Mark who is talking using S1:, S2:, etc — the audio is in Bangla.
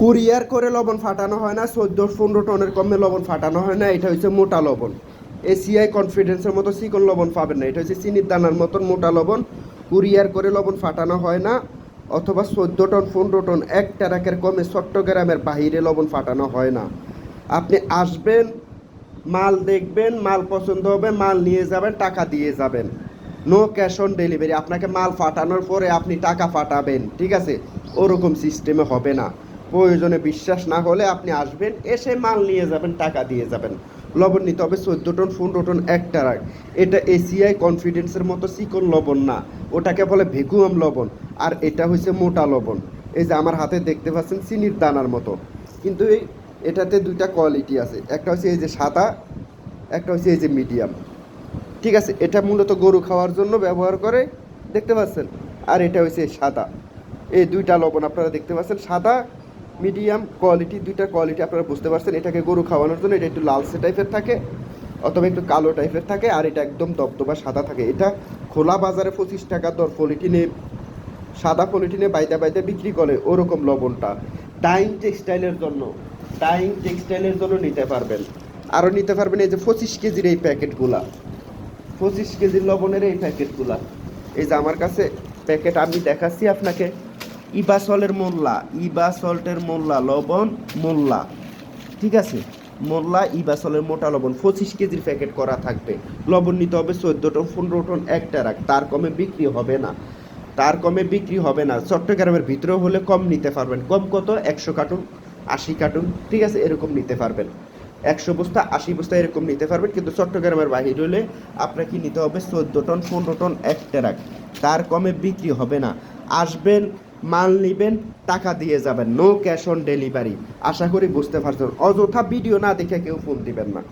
S1: কুরিয়ার করে লবণ ফাটানো হয় না, চোদ্দ, পনেরো টনের কমে লবণ ফাটানো হয় না, এটা হচ্ছে মোটা লবণ। এসিআই কনফিডেন্সের মতো চিকন লবণ পাবেন না, এটা হচ্ছে চিনির দানার মতন মোটা লবণ। কুরিয়ার করে লবণ ফাটানো হয় না, অথবা চোদ্দ টন, পনেরো টন, এক ট্যারাকের কমে চট্টগ্রামের বাহিরে লবণ ফাটানো হয় না। আপনি আসবেন, মাল দেখবেন, মাল পছন্দ হবে, মাল নিয়ে যাবেন, টাকা দিয়ে যাবেন। নো ক্যাশ অন ডেলিভারি আপনাকে মাল ফাটানোর পরে আপনি টাকা ফাটাবেন, ঠিক আছে? ওরকম সিস্টেমে হবে না। প্রয়োজনে বিশ্বাস না হলে আপনি আসবেন, এসে মাল নিয়ে যাবেন, টাকা দিয়ে যাবেন। লবণ নিতে হবে চোদ্দ টন, পনেরো টন, একটা রাখ এটা এসিআই কনফিডেন্সের মতো চিকন লবণ না। ওটাকে বলে ভেকুয়াম লবণ, আর এটা হচ্ছে মোটা লবণ। এই যে আমার হাতে দেখতে পাচ্ছেন চিনির দানার মতো। কিন্তু এই, এটাতে দুইটা কোয়ালিটি আছে। একটা হচ্ছে এই যে সাদা, একটা হচ্ছে এই যে মিডিয়াম ঠিক আছে, এটা মূলত গরু খাওয়ার জন্য ব্যবহার করে, দেখতে পাচ্ছেন? আর এটা হচ্ছে সাদা। এই দুইটা লবণ আপনারা দেখতে পাচ্ছেন, সাদা মিডিয়াম কোয়ালিটি, দুইটা কোয়ালিটি আপনারা বুঝতে পারছেন। এটাকে গরু খাওয়ানোর জন্য এটা একটু লালসে টাইপের থাকে, অথবা একটু কালো টাইপের থাকে, আর এটা একদম দবদবা সাদা থাকে। এটা খোলা বাজারে পঁচিশ টাকা দর পলিটিনে সাদা পলিটিনে বাইদা বাইদা বিক্রি করে ওরকম লবণটা। ডাইং টেক্সটাইলের জন্য ডাইং টেক্সটাইলের জন্য নিতে পারবেন। আরও নিতে পারবেন এই যে পঁচিশ কেজির এই প্যাকেটগুলা। পঁচিশ কেজির লবণের এই প্যাকেটগুলা। এই যে আমার কাছে প্যাকেট আমি দেখাচ্ছি আপনাকে। ইবাসলের মোল্লা ইবাসল্টের মোল্লা লবণ, মোল্লা। ঠিক আছে? মোল্লা ইবাসলের মোটা লবণ, পঁচিশ কেজির প্যাকেট করা থাকবে। লবণ নিতে হবে চোদ্দ টন, পনেরো টন, একটা রাখ তার কমে বিক্রি হবে না। তার কমে বিক্রি হবে না। চট্টগ্রামের ভিতরেও হলে কম নিতে পারবেন। কম কত? একশো কার্টুন, আশি কার্টুন। ঠিক আছে? এরকম নিতে পারবেন। একশো বস্তা, আশি বস্তা এরকম নিতে পারবেন। কিন্তু চট্টগ্রামের বাহির হলে আপনাকে নিতে হবে চোদ্দ টন, পনেরো টন এক ট্রাক তার কমে বিক্রি হবে না। আসবেন মাল নেবেন, টাকা দিয়ে যাবেন। নো ক্যাশ অন ডেলিভারি আশা করি বুঝতে পারছেন। অযথা ভিডিও না দেখে কেউ ফোন দিবেন না।